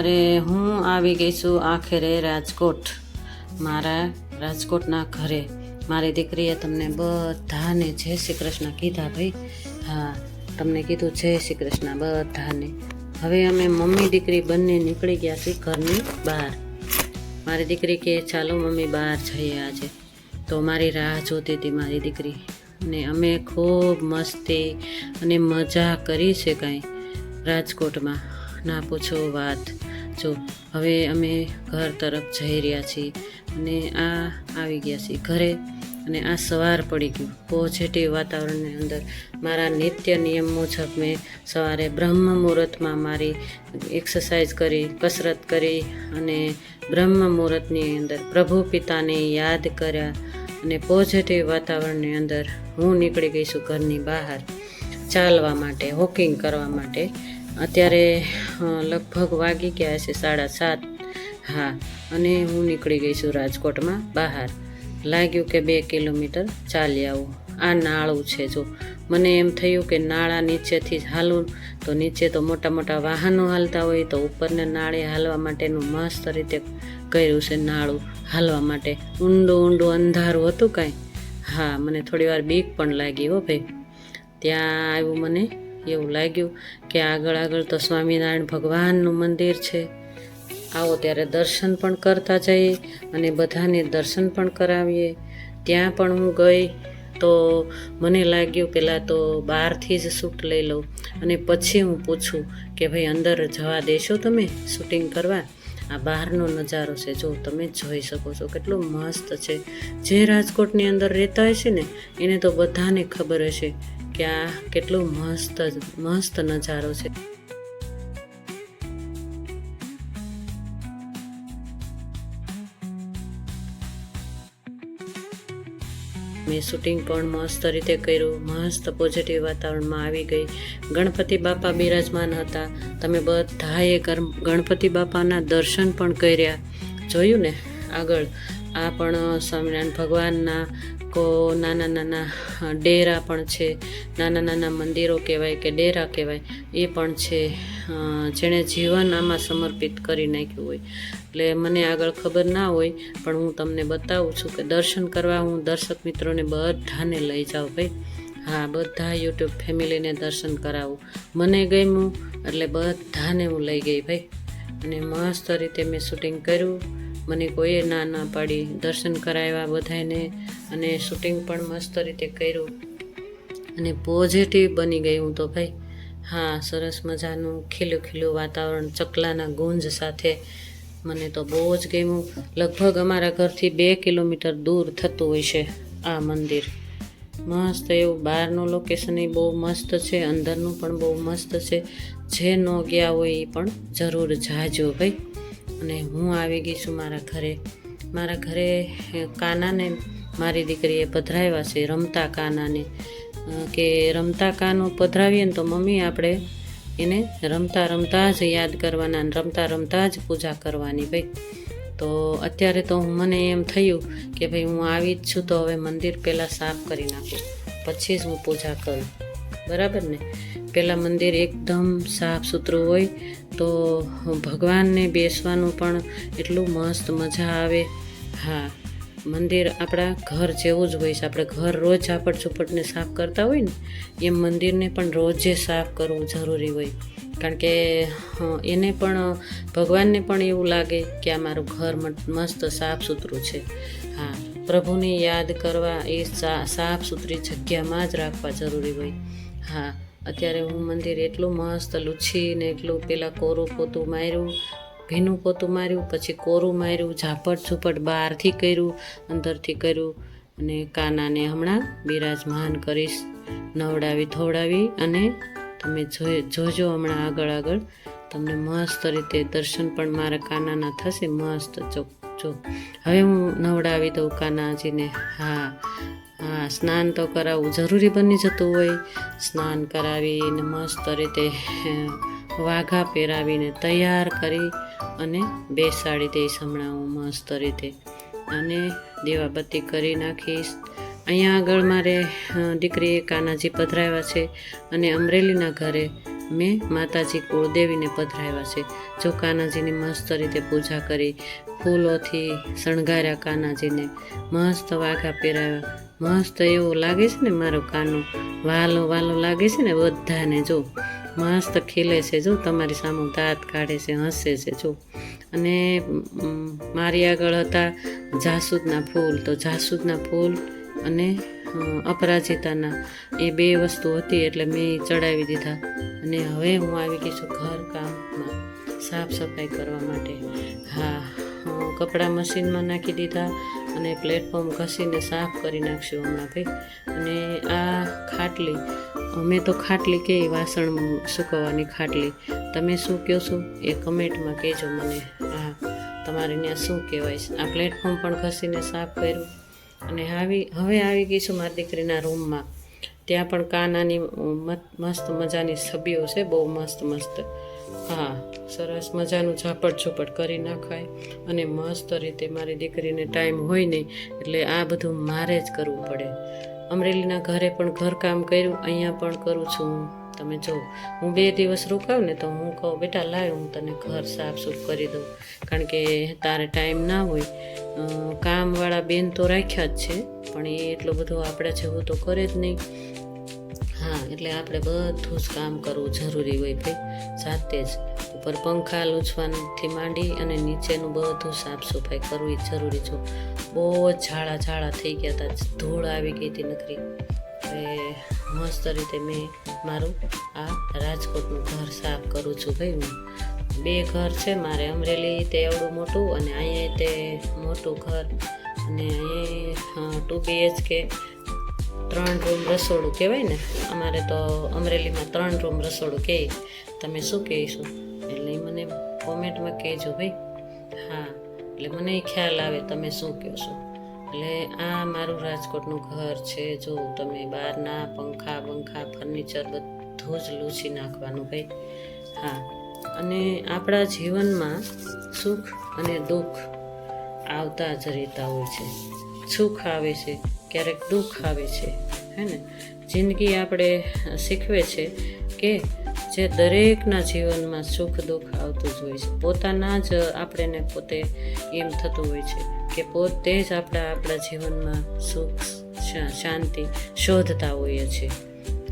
અત્યારે હું આવી ગઈ છું આખરે રાજકોટ, મારા રાજકોટના ઘરે. મારી દીકરીએ તમને બધાને જય શ્રી કૃષ્ણ કીધા ભાઈ. હા, તમને કીધું જય શ્રી કૃષ્ણ બધાને. હવે અમે મમ્મી દીકરી બંને નીકળી ગયા છીએ ઘરની બહાર. મારી દીકરી કે, ચાલો મમ્મી બહાર જઈએ આજે. તો મારી રાહ જોતી હતી મારી દીકરી. અને અમે ખૂબ મસ્તી અને મજા કરી છે કાંઈ રાજકોટમાં. ના પૂછો વાત. જો હવે અમે ઘર તરફ જઈ રહ્યા છીએ અને આ આવી ગયા છીએ ઘરે અને આ સવાર પડી ગયું. પોઝિટિવ વાતાવરણની અંદર મારા નિત્ય નિયમ મુજબ મેં સવારે બ્રહ્મ મુહૂર્તમાં મારી એક્સરસાઇઝ કરી, કસરત કરી અને બ્રહ્મ મુહૂર્તની અંદર પ્રભુ પિતાને યાદ કર્યા અને પોઝિટિવ વાતાવરણની અંદર હું નીકળી ગઈ છું ઘરની બહાર ચાલવા માટે વોકિંગ કરવા માટે. અત્યારે લગભગ વાગી ગયા છે સાડા સાત. હા, અને હું નીકળી ગઈ છું રાજકોટમાં બહાર. લાગ્યું કે બે કિલોમીટર ચાલી આવું. આ નાળું છે જો. મને એમ થયું કે નાળા નીચેથી જ હાલું, તો નીચે તો મોટા મોટા વાહનો હાલતા હોય, તો ઉપરને નાળે હાલવા માટેનું મસ્ત રીતે કર્યું છે નાળું હાલવા માટે. ઊંડું ઊંડું અંધારું હતું કાંઈ. હા, મને થોડી વાર બીક પણ લાગી હો ભાઈ. ત્યાં આવ્યું મને એવું લાગ્યું કે આગળ આગળ તો સ્વામિનારાયણ ભગવાનનું મંદિર છે. આવો ત્યારે દર્શન પણ કરતા જઈએ અને બધાને દર્શન પણ કરાવીએ. ત્યાં પણ હું ગઈ તો મને લાગ્યું પહેલાં તો બહારથી જ શૂટ લઈ લઉં. અને પછી હું પૂછું કે ભાઈ, અંદર જવા દેશો તમે શૂટિંગ કરવા? આ બહારનો નજારો છે. જો તમે જોઈ શકો છો. કેટલું મસ્ત છે. જે રાજકોટની અંદર રહેતા છે ને, એને તો બધાને ખબર હશે. કે કેટલું મસ્ત મસ્ત નજારો છે. મેં શૂટિંગ પણ મસ્ત રીતે કર્યું, મસ્ત પોઝિટિવ વાતાવરણમાં આવી ગઈ. ગણપતિ બાપા બિરાજમાન હતા. તમે બધાએ ગણપતિ બાપાના દર્શન પણ કર્યા. જોયું ને આગળ? આ પણ સ્વામિનારાયણ ભગવાનના કો નાના નાના ડેરા પણ છે. નાના નાના મંદિરો કહેવાય કે ડેરા કહેવાય, એ પણ છે. જેણે જીવન આમાં સમર્પિત કરી નાખ્યું હોય. એટલે મને આગળ ખબર ના હોય, પણ હું તમને બતાવું છું કે દર્શન કરવા હું દર્શક મિત્રોને બધાને લઈ જાઉં ભાઈ. હા, બધા યુટ્યુબ ફેમિલીને દર્શન કરાવું. મને ગમ્યું, એટલે બધાને હું લઈ ગઈ ભાઈ. અને મસ્ત રીતે મેં શૂટિંગ કર્યું. મને કોઈએ ના ના પાડી દર્શન કરાવ્યા બધાને અને શૂટિંગ પણ મસ્ત રીતે કર્યું. અને પોઝિટિવ બની ગઈ હું તો ભાઈ. હા, સરસ મજાનું ખીલું ખીલું વાતાવરણ, ચકલાના ગુંજ સાથે મને તો બહુ જ ગમ્યું. લગભગ અમારા ઘરથી બે કિલોમીટર દૂર થતું હોય છે આ મંદિર. મસ્ત એવું બહારનું લોકેશન એ બહુ મસ્ત છે, અંદરનું પણ બહુ મસ્ત છે. જે ન ગયા હોય એ પણ જરૂર જાજો ભાઈ. અને હું આવી ગઈ છું મારા ઘરે. મારા ઘરે કાનાને, મારી દીકરીએ પધરાવ્યા છે, રમતા કાનાને. કે રમતા કાનું પધરાવીએ ને તો મમ્મી આપણે એને રમતા રમતા જ યાદ કરવાના અને રમતા રમતા જ પૂજા કરવાની ભાઈ. તો અત્યારે તો મને એમ થયું કે ભાઈ હું આવી જ છું તો હવે મંદિર પહેલાં સાફ કરી નાખું. પછી જ હું પૂજા કરું. બરાબર ને? પહેલાં મંદિર એકદમ સાફ સુથરું હોય, તો ભગવાનને બેસવાનું પણ એટલું મસ્ત મજા આવે. હા, મંદિર આપણા ઘર જેવું જ હોય છે. આપણે ઘર રોજ ઝાપટ ઝૂપટને સાફ કરતા હોય ને, એમ મંદિરને પણ રોજે સાફ કરવું જરૂરી હોય. કારણ કે એને પણ ભગવાનને પણ એવું લાગે કે આ મારું ઘર મસ્ત સાફ સુથરું છે. હા, પ્રભુને યાદ કરવા એ સાફ સુથરી જગ્યામાં જ રાખવા જરૂરી હોય. હા અત્યારે હું મંદિર એટલું મસ્ત લૂછીને એટલું પેલા કોરું પોતું માર્યું, ભીનું પોતું માર્યું, પછી કોરું માર્યું, ઝાપટ ઝૂપટ બહારથી કર્યું, અંદરથી કર્યું અને કાનાને હમણાં બિરાજમાન કરીશ. નવડાવી ધોવડાવી અને તમે જોજો હમણાં આગળ આગળ તમને મસ્ત રીતે દર્શન પણ મારા કાનાના થશે, મસ્ત ચોખ્ખો હવે હું નવડાવી દઉં કાનાજીને. હા હા, સ્નાન તો કરાવવું જરૂરી બની જતું હોય. સ્નાન કરાવીને મસ્ત રીતે વાઘા પહેરાવીને તૈયાર કરી અને બેસાડી દઈશ હમણાં હું મસ્ત રીતે. અને દેવાબત્તી કરી નાખીશ. અહીંયા આગળ મારે દીકરીએ કાનાજી પધરાવ્યા છે અને અમરેલીના ઘરે મેં માતાજી કુળદેવીને પધરાવ્યા છે. જો કાનાજીની મસ્ત રીતે પૂજા કરી, ફૂલોથી શણગાર્યા કાનાજીને મસ્ત વાઘા પહેરાવ્યા. મસ્ત એવું લાગે છે ને મારો કાનો? વાલો વાલો લાગે છે ને બધાને જો. મસ્ત ખીલે છે જો, તમારી સામે દાંત કાઢે છે, હસે છે જો. અને મારી આગળ હતા જાસૂદના ફૂલ. તો જાસૂદના ફૂલ અને અપરાજિતાના એ બે વસ્તુ હતી એટલે મેં ચડાવી દીધા. અને હવે હું આવી ગઈ છું ઘર કામમાં, સાફ સફાઈ કરવા માટે. હા કપડાં મશીનમાં નાખી દીધા અને પ્લેટફોર્મ ઘસીને સાફ કરી નાખશું હમણાં ભાઈ. અને આ ખાટલી, અમે તો ખાટલી કે વાસણ સુકવવાની ખાટલી. તમે શું કહો છો એ કમેન્ટમાં કહેજો મને. હા, તમારે ત્યાં શું કહેવાય? આ પ્લેટફોર્મ પણ ઘસીને સાફ કર્યું? અને આવી, હવે આવી ગઈ છું મારી દીકરીના રૂમમાં. ત્યાં પણ કાનાની મસ્ત મજાની છબીઓ છે, બહુ મસ્ત મસ્ત. હા, સરસ મજાનું ઝાપટ ઝૂપટ કરી નાખાય અને મસ્ત રીતે મારી દીકરીને ટાઈમ હોય નહીં એટલે આ બધું મારે જ કરવું પડે. અમરેલીના ઘરે પણ ઘરકામ કર્યું, અહીંયા પણ કરું છું. તમે જો, હું બે દિવસ રોકાવ ને તો હું કહું, બેટા લાવ હું તને ઘર સાફ સૂફ કરી દઉં. કારણ કે તારે ટાઈમ ના હોય. કામવાળા બેન તો રાખ્યા જ છે, પણ એ એટલો બધો આપણે જેવું તો કરે જ નહીં. હા, એટલે આપણે બધું જ કામ કરવું જરૂરી હોય ભાઈ, જાતે જ. ઉપર પંખા લૂછવાથી માંડી અને નીચેનું બધું સાફ સફાઈ કરવી જરૂરી છે. બહુ જ ઝાડા ઝાડા થઈ ગયા હતા ધૂળ આવી ગઈ હતી નકરી. એટલે મસ્ત રીતે મેં મારું આ રાજકોટનું ઘર સાફ કરું છું ભાઈ હું. બે ઘર છે, મારે અમરેલી તે એવડું મોટું અને અહીંયા તે મોટું ઘર અને અહીં ટુ બીએચકે ત્રણ રૂમ રસોડું કહેવાય ને, અમારે તો અમરેલીમાં ત્રણ રૂમ રસોડું કહે તમે શું કહીશું? એટલે મને કોમેન્ટમાં કહેજો ભાઈ. હા, એટલે મને ખ્યાલ આવે તમે શું કહો છો એટલે આ મારું રાજકોટનું ઘર છે. જો તમે બહારના પંખા બંખા, ફર્નિચર બધું જ લૂછી નાખવાનું ભાઈ. હા. અને આપણા જીવનમાં સુખ અને દુઃખ આવતા જ રહેતા હોય છે. સુખ આવે છે, ક્યારેક દુઃખ આવે છે, હે ને? જિંદગી આપણે શીખવે છે કે જે દરેકના જીવનમાં સુખ દુઃખ આવતું જ હોય છે. પોતાના જ આપણેને પોતે એમ થતું હોય છે. કે પોતે જ આપણા આપણા જીવનમાં સુખ શાંતિ શોધતા હોઈએ છીએ.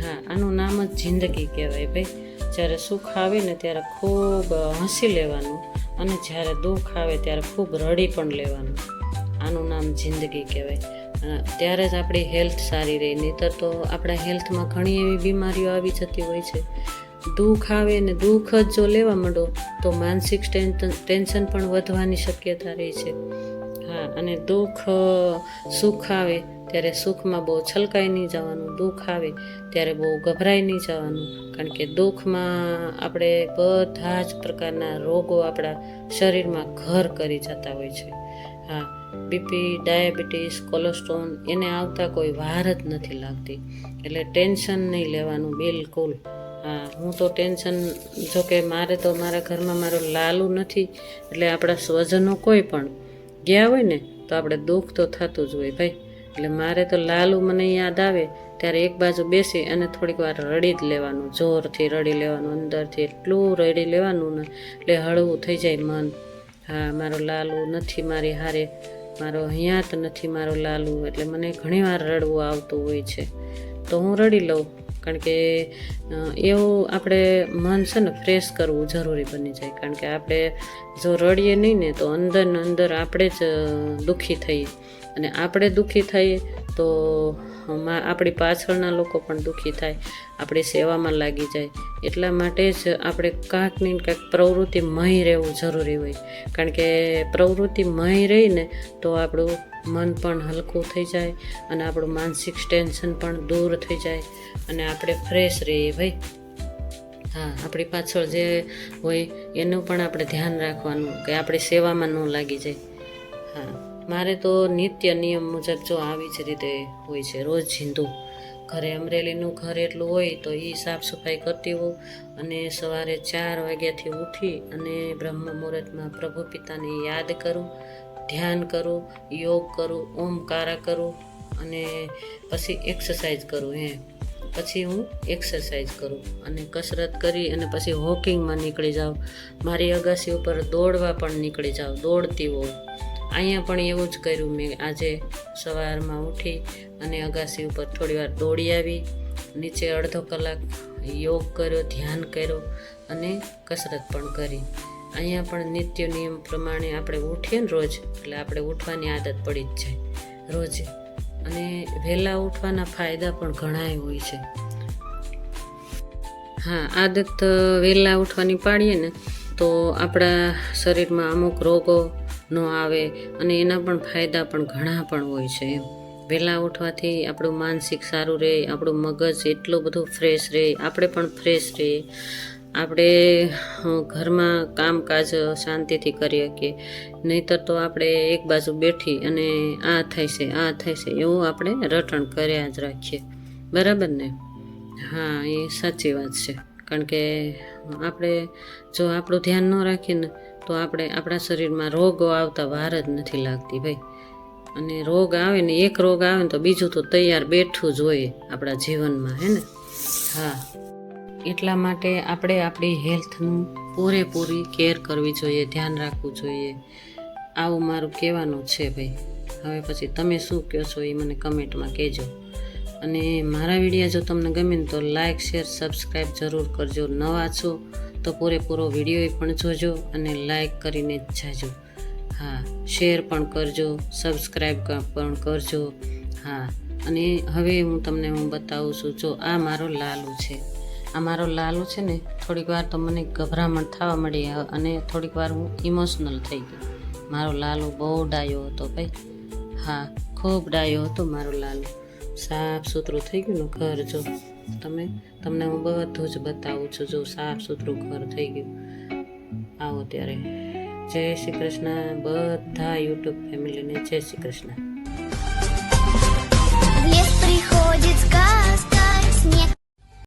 હા, આનું નામ જ જિંદગી કહેવાય ભાઈ. જ્યારે સુખ આવે ને ત્યારે ખૂબ હસી લેવાનું અને જ્યારે દુઃખ આવે ત્યારે ખૂબ રડી પણ લેવાનું. આનું નામ જિંદગી કહેવાય. ત્યારે જ આપણી હેલ્થ સારી રહે. નહીતર તો આપણા હેલ્થમાં ઘણી એવી બીમારીઓ આવી જતી હોય છે. દુઃખ આવે ને દુઃખ જ જો લેવા માંડો, તો માનસિક ટેન્શન પણ વધવાની શક્યતા રહે છે. અને દુઃખ, સુખ આવે, ત્યારે સુખમાં બહુ છલકાઈ નહીં જવાનું, દુઃખ આવે, ત્યારે બહુ ગભરાઈ નહીં જવાનું. કારણ કે દુઃખમાં આપણે બધા જ પ્રકારના રોગો આપણા શરીરમાં ઘર કરી જતા હોય છે. હા બીપી ડાયાબિટીસ, કોલેસ્ટ્રોલ, એને આવતા કોઈ વાર જ નથી લાગતી. એટલે ટેન્શન નહીં લેવાનું બિલકુલ. હા, હું તો ટેન્શન, જો કે મારે તો મારા ઘરમાં મારો લાલુ નથી, એટલે આપણા સ્વજનો કોઈ પણ ગયા હોય ને, તો આપણે દુઃખ તો થતું જ હોય ભાઈ. એટલે મારે તો લાલુ મને યાદ આવે, ત્યારે એક બાજુ બેસી અને થોડીક વાર રડી જ લેવાનું, જોરથી રડી લેવાનું, અંદરથી એટલું રડી લેવાનું ને, એટલે હળવું થઈ જાય મન. હા, મારો લાલુ નથી મારી હારે, મારો હયાત નથી મારો લાલુ, એટલે મને ઘણીવાર રડવું આવતું હોય છે. તો હું રડી લઉં. કારણ કે એવું આપણે મન છે ને ફ્રેશ કરવું જરૂરી બની જાય. કારણ કે આપણે જો રડીએ નહીં ને તો અંદર ને અંદર આપણે જ દુઃખી થઈએ. અને આપણે દુઃખી થઈએ તો આપણી પાછળના લોકો પણ દુઃખી થાય, આપણી સેવામાં લાગી જાય. એટલા માટે જ આપણે કાંકની કાંઈક પ્રવૃત્તિ મહી રહેવું જરૂરી હોય. કારણ કે પ્રવૃત્તિમય રહીને તો આપણું મન પણ હલકું થઈ જાય અને આપણું માનસિક ટેન્શન પણ દૂર થઈ જાય અને આપણે ફ્રેશ રહીએ ભાઈ. હા, આપણી પાછળ જે હોય એનું પણ આપણે ધ્યાન રાખવાનું કે આપણી સેવામાં ન લાગી જાય. હા, મારે તો નિત્ય નિયમ મુજબ જો આવી જ રીતે હોય છે, રોજ હિન્દુ ઘરે અમરેલીનું ઘર એટલું હોય તો એ સાફ સફાઈ કરતી હોઉં અને સવારે ચાર વાગ્યાથી ઉઠી અને બ્રહ્મ મુહૂર્તમાં પ્રભુ પિતાને યાદ કરું ધ્યાન કરું, યોગ કરું, ઓમકારા કરું અને પછી એક્સરસાઇઝ કરું એ પછી હું એક્સરસાઇઝ કરું અને કસરત કરી અને પછી વોકિંગમાં નીકળી જાઉં. મારી અગાસી ઉપર દોડવા પણ નીકળી જાઉં, દોડતી હોઉં. અહીંયા પણ એવું જ કર્યું મેં. આજે સવારમાં ઉઠી અને અગાસી ઉપર થોડી વાર દોડી આવી, નીચે અડધો કલાક યોગ કર્યો, ધ્યાન કર્યો અને કસરત પણ કરી. અહીંયા પણ નિત્ય નિયમ પ્રમાણે આપણે ઉઠીએ ને રોજ, એટલે આપણે ઉઠવાની આદત પડી જ જાય રોજ. અને વહેલા ઉઠવાના ફાયદા પણ ઘણાય હોય છે. હા, આદત વહેલા ઉઠવાની પાડીએ ને, તો આપણા શરીરમાં અમુક રોગો ન આવે અને એના પણ ફાયદા પણ ઘણા પણ હોય છે એમ. વહેલા ઉઠવાથી આપણું માનસિક સારું રહે, આપણું મગજ એટલું બધું ફ્રેશ રહે, આપણે પણ ફ્રેશ રહીએ. આપણે ઘરમાં કામકાજ શાંતિથી કરી શકીએ નહીતર તો આપણે એક બાજુ બેઠી અને આ થાય છે આ થાય છે એવું આપણે રટણ કર્યા જ રાખીએ. બરાબર ને? હા, એ સાચી વાત છે. કારણ કે આપણે જો આપણું ધ્યાન ન રાખીએ ને તો આપણે, આપણા શરીરમાં રોગો આવતા વાર જ નથી લાગતી ભાઈ. અને રોગ આવે ને, એક રોગ આવે ને તો બીજું તો તૈયાર બેઠું જ હોય આપણા જીવનમાં, હે ને? હા. એટલા માટે આપણે આપણી હેલ્થનું પૂરેપૂરી કેર કરવી જોઈએ, ધ્યાન રાખવું જોઈએ. આવું મારું કહેવાનું છે ભાઈ. હવે પછી તમે શું કહો છો એ મને કમેન્ટમાં કહેજો. અને મારા વીડિયો જો તમને ગમે ને તો લાઇક શેર સબસ્ક્રાઈબ જરૂર કરજો. નવા છો તો પૂરેપૂરો વીડિયો પણ જોજો અને લાઇક કરીને જ જાજો. હા, શેર પણ કરજો સબસ્ક્રાઈબ પણ કરજો. હા, અને હવે હું તમને હું બતાવું છું, જો આ મારો લાલુ છે. અમારો લાલુ છે ને થોડીક વાર તો મને ગભરામણ થવા મળી અને થોડીક વાર હું ઇમોશનલ થઈ ગઈ. મારો લાલુ બહુ ડાયો હતો ભાઈ. હા ખૂબ ડાયો હતો મારો લાલુ. સાફ સુથરું થઈ ગયું ને ઘર જો. તમે તમને હું બધું જ બતાવું છું જો સાફ સુથરું ઘર થઈ ગયું. આવો ત્યારે. જય શ્રી કૃષ્ણ. બધા યુટ્યુબ ફેમિલીને જય શ્રી કૃષ્ણ. Приходит сказка, снег